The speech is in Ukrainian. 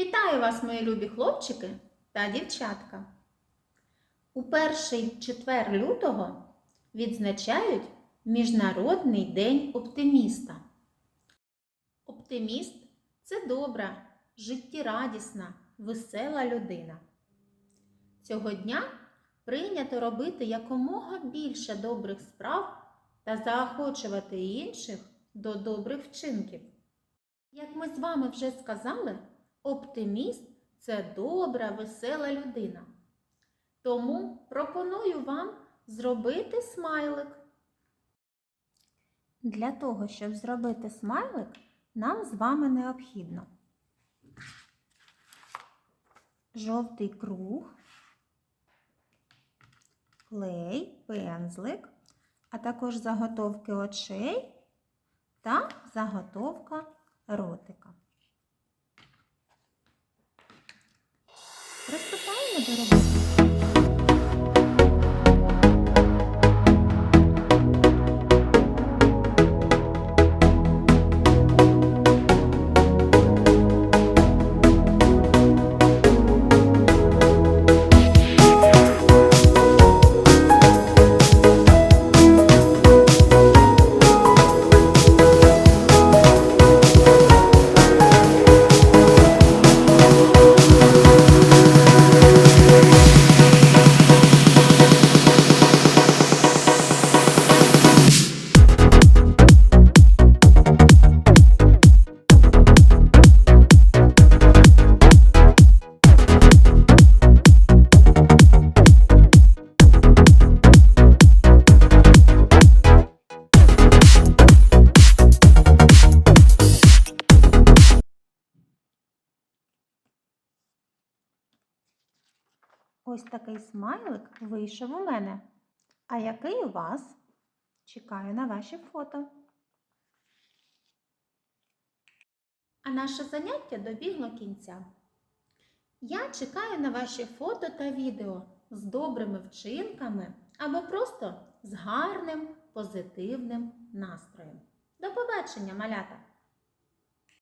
Вітаю вас, мої любі хлопчики та дівчатка. У перший четвер лютого відзначають Міжнародний день оптиміста. Оптиміст це добра, життєрадісна, весела людина. Цього дня прийнято робити якомога більше добрих справ та заохочувати інших до добрих вчинків. Як ми з вами вже сказали, оптиміст це добра, весела людина. Тому пропоную вам зробити смайлик. Для того, щоб зробити смайлик, нам з вами необхідно жовтий круг, клей, пензлик, а також заготовки очей та заготовка ротика. Приступаємо до Ось такий смайлик вийшов у мене. А який у вас? Чекаю на ваші фото. А наше заняття добігло кінця. Я чекаю на ваші фото та відео з добрими вчинками або просто з гарним позитивним настроєм. До побачення, малята!